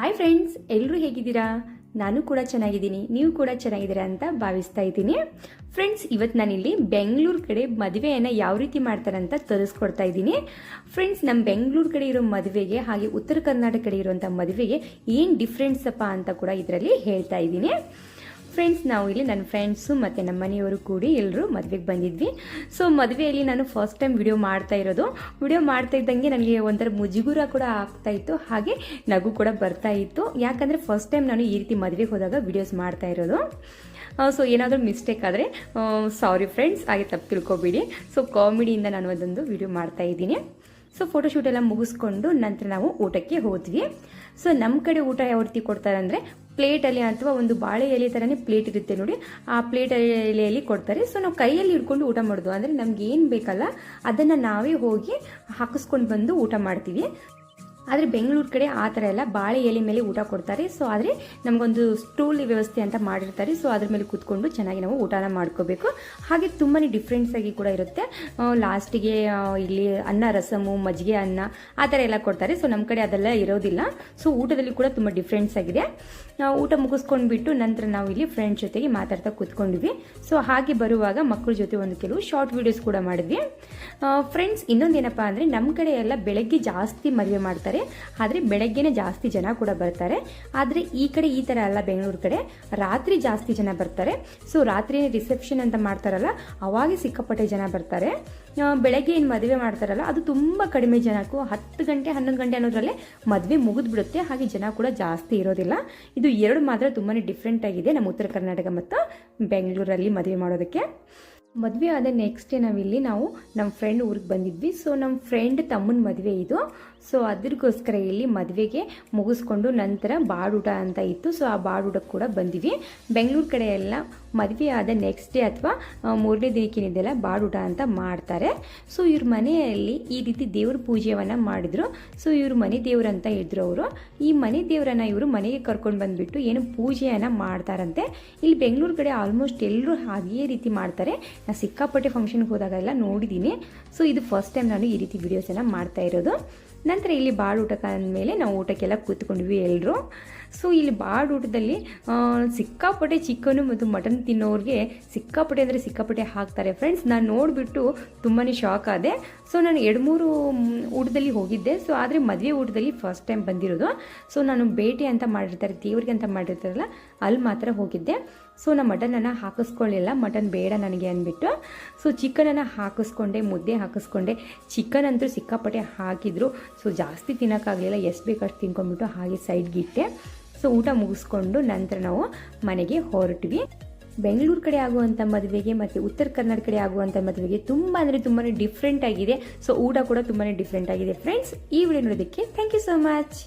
Hi friends ಎಲ್ಲರೂ ಹೇಗಿದ್ದೀರಾ? ನಾನು ಕೂಡ ಚೆನ್ನಾಗಿದ್ದೀನಿ, ನೀವು ಕೂಡ ಚೆನ್ನಾಗಿದ್ದೀರಾ ಅಂತ ಭಾವಿಸ್ತಾ ಇದ್ದೀನಿ. ಫ್ರೆಂಡ್ಸ್ ಇವತ್ತು ನಾನಿಲ್ಲಿ ಬೆಂಗಳೂರು ಕಡೆ ಮದುವೆಯನ್ನು ಯಾವ ರೀತಿ ಮಾಡ್ತಾರೆ ಅಂತ ತೋರಿಸ್ಕೊಡ್ತಾ ಇದ್ದೀನಿ. ಫ್ರೆಂಡ್ಸ್ ನಮ್ಮ ಬೆಂಗಳೂರು ಕಡೆ ಇರೋ ಮದುವೆಗೆ ಹಾಗೆ ಉತ್ತರ ಕರ್ನಾಟಕ ಕಡೆ ಇರುವಂಥ ಮದುವೆಗೆ ಏನು ಡಿಫ್ರೆನ್ಸ್ ಅಪ್ಪ ಅಂತ ಕೂಡ ಇದರಲ್ಲಿ ಹೇಳ್ತಾ ಇದ್ದೀನಿ. ಫ್ರೆಂಡ್ಸ್ ನಾವು ಇಲ್ಲಿ ನನ್ನ ಫ್ರೆಂಡ್ಸು ಮತ್ತು ನಮ್ಮ ಮನೆಯವರು ಕೂಡಿ ಎಲ್ಲರೂ ಮದುವೆಗೆ ಬಂದಿದ್ವಿ. ಸೊ ಮದುವೆಯಲ್ಲಿ ನಾನು ಫಸ್ಟ್ ಟೈಮ್ ವಿಡಿಯೋ ಮಾಡ್ತಾ ಇರೋದು. ವಿಡಿಯೋ ಮಾಡ್ತಾ ಇದ್ದಂಗೆ ನನಗೆ ಒಂಥರ ಮುಜುಗುರ ಕೂಡ ಆಗ್ತಾ ಇತ್ತು. ಹಾಗೆ ನಗು ಕೂಡ ಬರ್ತಾ ಇತ್ತು. ಯಾಕಂದರೆ ಫಸ್ಟ್ ಟೈಮ್ ನಾನು ಈ ರೀತಿ ಮದುವೆಗೆ ಹೋದಾಗ ವಿಡಿಯೋಸ್ ಮಾಡ್ತಾ ಇರೋದು. ಸೊ ಏನಾದರೂ ಮಿಸ್ಟೇಕ್ ಆದರೆ ಸಾರಿ ಫ್ರೆಂಡ್ಸ್ ಹಾಗೆ ತಪ್ಪು ತಿಳ್ಕೊಬೇಡಿ. ಸೊ ಕಾಮಿಡಿಯಿಂದ ನಾನು ಅದೊಂದು ವಿಡಿಯೋ ಮಾಡ್ತಾ ಇದ್ದೀನಿ. ಸೊ ಫೋಟೋಶೂಟ್ ಎಲ್ಲ ಮುಗಿಸ್ಕೊಂಡು ನಂತರ ನಾವು ಊಟಕ್ಕೆ ಹೋದ್ವಿ. ಸೊ ನಮ್ಮ ಕಡೆ ಊಟ ಯಾವ ರೀತಿ ಕೊಡ್ತಾರೆ ಅಂದರೆ ಪ್ಲೇಟಲ್ಲಿ ಅಥವಾ ಒಂದು ಬಾಳೆ ಎಲೆ ಥರನೇ ಪ್ಲೇಟ್ ಇರುತ್ತೆ ನೋಡಿ. ಆ ಪ್ಲೇಟ್ ಎಲೆಯಲ್ಲಿ ಕೊಡ್ತಾರೆ. ಸೊ ನಾವು ಕೈಯಲ್ಲಿ ಹಿಡ್ಕೊಂಡು ಊಟ ಮಾಡೋದು. ಅಂದರೆ ನಮ್ಗೆ ಏನು ಬೇಕಲ್ಲ, ಅದನ್ನು ನಾವೇ ಹೋಗಿ ಹಾಕಿಸ್ಕೊಂಡು ಬಂದು ಊಟ ಮಾಡ್ತೀವಿ. ಆದರೆ ಬೆಂಗಳೂರು ಕಡೆ ಆ ಥರ ಎಲ್ಲ ಬಾಳೆ ಎಲೆ ಮೇಲೆ ಊಟ ಕೊಡ್ತಾರೆ. ಸೊ ಆದರೆ ನಮಗೊಂದು ಸ್ಟೂಲ್ ವ್ಯವಸ್ಥೆ ಅಂತ ಮಾಡಿರ್ತಾರೆ. ಸೊ ಅದ್ರ ಮೇಲೆ ಕೂತ್ಕೊಂಡು ಚೆನ್ನಾಗಿ ನಾವು ಊಟನ ಮಾಡ್ಕೋಬೇಕು. ಹಾಗೆ ತುಂಬಾ ಡಿಫ್ರೆನ್ಸ್ ಆಗಿ ಕೂಡ ಇರುತ್ತೆ. ಲಾಸ್ಟಿಗೆ ಇಲ್ಲಿ ಅನ್ನ, ರಸಮು, ಮಜ್ಜಿಗೆ ಅನ್ನ ಆ ಥರ ಎಲ್ಲ ಕೊಡ್ತಾರೆ. ಸೊ ನಮ್ಮ ಕಡೆ ಅದೆಲ್ಲ ಇರೋದಿಲ್ಲ. ಸೊ ಊಟದಲ್ಲಿ ಕೂಡ ತುಂಬ ಡಿಫ್ರೆನ್ಸ್ ಆಗಿದೆ. ಊಟ ಮುಗಿಸ್ಕೊಂಡ್ಬಿಟ್ಟು ನಂತರ ನಾವು ಇಲ್ಲಿ ಫ್ರೆಂಡ್ಸ್ ಜೊತೆಗೆ ಮಾತಾಡ್ತಾ ಕೂತ್ಕೊಂಡ್ವಿ ಸೊ ಹಾಗೆ ಬರುವಾಗ ಮಕ್ಕಳ ಜೊತೆ ಒಂದು ಕೆಲವು ಶಾರ್ಟ್ ವಿಡಿಯೋಸ್ ಕೂಡ ಮಾಡಿದ್ವಿ. ಫ್ರೆಂಡ್ಸ್ ಇನ್ನೊಂದೇನಪ್ಪ ಅಂದರೆ ನಮ್ಮ ಕಡೆ ಎಲ್ಲ ಬೆಳಗ್ಗೆ ಜಾಸ್ತಿ ಮದುವೆ ಮಾಡ್ತಾರೆ. ಆದರೆ ಬೆಳಗ್ಗೆನೇ ಜಾಸ್ತಿ ಜನ ಕೂಡ ಬರ್ತಾರೆ. ಆದರೆ ಈ ಕಡೆ ಈ ಥರ ಅಲ್ಲ ಬೆಂಗಳೂರು ಕಡೆ. ರಾತ್ರಿ ಜಾಸ್ತಿ ಜನ ಬರ್ತಾರೆ. ಸೊ ರಾತ್ರಿ ರಿಸೆಪ್ಷನ್ ಅಂತ ಮಾಡ್ತಾರಲ್ಲ, ಅವಾಗೆ ಸಿಕ್ಕಾಪಟ್ಟೆ ಜನ ಬರ್ತಾರೆ. ಬೆಳಗ್ಗೆ ಏನು ಮದುವೆ ಮಾಡ್ತಾರಲ್ಲ, ಅದು ತುಂಬ ಕಡಿಮೆ ಜನಕ್ಕೂ ಹತ್ತು ಗಂಟೆ, ಹನ್ನೊಂದು ಗಂಟೆ ಅನ್ನೋದ್ರಲ್ಲೇ ಮದುವೆ ಮುಗಿದ್ಬಿಡುತ್ತೆ. ಹಾಗೆ ಜನ ಕೂಡ ಜಾಸ್ತಿ ಇರೋದಿಲ್ಲ. ಇದು ಎರಡು ಮಾತ್ರ ತುಂಬಾ ಡಿಫ್ರೆಂಟ್ ಆಗಿದೆ ನಮ್ಮ ಉತ್ತರ ಕರ್ನಾಟಕ ಮತ್ತು ಬೆಂಗಳೂರಲ್ಲಿ ಮದುವೆ ಮಾಡೋದಕ್ಕೆ. ಮದುವೆ ಆದ ನೆಕ್ಸ್ಟ್ ಡೇ ನಾವಿಲ್ಲಿ ನಾವು ನಮ್ಮ ಫ್ರೆಂಡ್ ಊರಿಗೆ ಬಂದಿದ್ವಿ. ಸೊ ನಮ್ಮ ಫ್ರೆಂಡ್ ತಮ್ಮನ ಮದುವೆ ಇದು. ಸೊ ಅದ್ರಗೋಸ್ಕರ ಇಲ್ಲಿ ಮದುವೆಗೆ ಮುಗಿಸ್ಕೊಂಡು ನಂತರ ಬಾಡೂಟ ಅಂತ ಇತ್ತು. ಸೊ ಆ ಬಾಡೂಟಕ್ಕೆ ಕೂಡ ಬಂದಿವಿ. ಬೆಂಗಳೂರು ಕಡೆ ಎಲ್ಲ ಮದುವೆ ಆದ ನೆಕ್ಸ್ಟ್ ಡೇ ಅಥವಾ ಮೂರನೇ ದಿನಕ್ಕಿನಿದೆಲ್ಲ ಬಾಡೂಟ ಅಂತ ಮಾಡ್ತಾರೆ. ಸೊ ಇವ್ರ ಮನೆಯಲ್ಲಿ ಈ ರೀತಿ ದೇವ್ರ ಪೂಜೆಯನ್ನು ಮಾಡಿದ್ರು. ಸೊ ಇವ್ರ ಮನೆ ದೇವ್ರು ಅಂತ ಇದ್ರು ಅವರು. ಈ ಮನೆ ದೇವರನ್ನು ಇವರು ಮನೆಗೆ ಕರ್ಕೊಂಡು ಬಂದುಬಿಟ್ಟು ಏನು ಪೂಜೆಯನ್ನು ಮಾಡ್ತಾರಂತೆ. ಇಲ್ಲಿ ಬೆಂಗಳೂರು ಕಡೆ ಆಲ್ಮೋಸ್ಟ್ ಎಲ್ಲರೂ ಹಾಗೇ ರೀತಿ ಮಾಡ್ತಾರೆ. ನಾನು ಸಿಕ್ಕಾಪಟ್ಟೆ ಫಂಕ್ಷನ್ಗೆ ಹೋದಾಗೆಲ್ಲ ನೋಡಿದ್ದೀನಿ ಸೊ ಇದು ಫಸ್ಟ್ ಟೈಮ್ ನಾನು ಈ ರೀತಿ ವಿಡಿಯೋಸನ್ನು ಮಾಡ್ತಾ ಇರೋದು. ನಂತರ ಇಲ್ಲಿ ಬಾಡ್ ಊಟಕ್ಕೆ ಅಂದಮೇಲೆ ನಾವು ಊಟಕ್ಕೆಲ್ಲ ಕೂತ್ಕೊಂಡ್ವಿ ಎಲ್ಲರೂ ಸೊ ಇಲ್ಲಿ ಬಾಡ್ ಊಟದಲ್ಲಿ ಸಿಕ್ಕಾಪಟ್ಟೆ ಚಿಕನು ಮತ್ತು ಮಟನ್ ತಿನ್ನೋರಿಗೆ ಸಿಕ್ಕಾಪಟ್ಟೆ ಅಂದರೆ ಸಿಕ್ಕಾಪಟ್ಟೆ ಹಾಕ್ತಾರೆ. ಫ್ರೆಂಡ್ಸ್ ನಾನು ನೋಡಿಬಿಟ್ಟು ತುಂಬಾ ಶಾಕ್ ಆದೆ. ಸೊ ನಾನು ಎರಡು ಮೂರು ಊಟದಲ್ಲಿ ಹೋಗಿದ್ದೆ. ಸೊ ಆದರೆ ಮದುವೆ ಊಟದಲ್ಲಿ ಫಸ್ಟ್ ಟೈಮ್ ಬಂದಿರೋದು. ಸೊ ನಾನು ಭೇಟಿ ಅಂತ ಮಾಡಿರ್ತಾರೆ, ದೇವ್ರಿಗೆ ಅಂತ ಮಾಡಿರ್ತಾರಲ್ಲ, ಅಲ್ಲಿ ಮಾತ್ರ ಹೋಗಿದ್ದೆ. ಸೊ ನಾನು ಮಟನನ್ನು ಹಾಕಿಸ್ಕೊಳ್ಳಿಲ್ಲ. ಮಟನ್ ಬೇಡ ನನಗೆ ಅಂದ್ಬಿಟ್ಟು. ಸೊ ಚಿಕನನ್ನು ಹಾಕಿಸ್ಕೊಂಡೆ, ಮುದ್ದೆ ಹಾಕಿಸ್ಕೊಂಡೆ. ಚಿಕನ್ ಅಂತೂ ಸಿಕ್ಕಾಪಟ್ಟೆ ಹಾಕಿದ್ರು. ಸೊ ಜಾಸ್ತಿ ತಿನ್ನೋಕ್ಕಾಗಲಿಲ್ಲ, ಎಷ್ಟು ಬೇಕಷ್ಟು ತಿನ್ಕೊಂಡ್ಬಿಟ್ಟು ಹಾಗೆ ಸೈಡ್ಗಿಟ್ಟೆ ಸೊ ಊಟ ಮುಗಿಸ್ಕೊಂಡು ನಂತರ ನಾವು ಮನೆಗೆ ಹೊರಟ್ವಿ. ಬೆಂಗಳೂರು ಕಡೆ ಆಗುವಂಥ ಮದುವೆಗೆ ಮತ್ತು ಉತ್ತರ ಕರ್ನಾಟಕ ಕಡೆ ಆಗುವಂಥ ಮದುವೆಗೆ ತುಂಬ ಅಂದರೆ ತುಂಬಾ ಡಿಫ್ರೆಂಟ್ ಆಗಿದೆ. ಸೊ ಊಟ ಕೂಡ ತುಂಬಾ ಡಿಫ್ರೆಂಟ್ ಆಗಿದೆ. ಫ್ರೆಂಡ್ಸ್ ಈ ವಿಡಿಯೋ ನೋಡೋದಕ್ಕೆ ಥ್ಯಾಂಕ್ ಯು ಸೋ ಮಚ್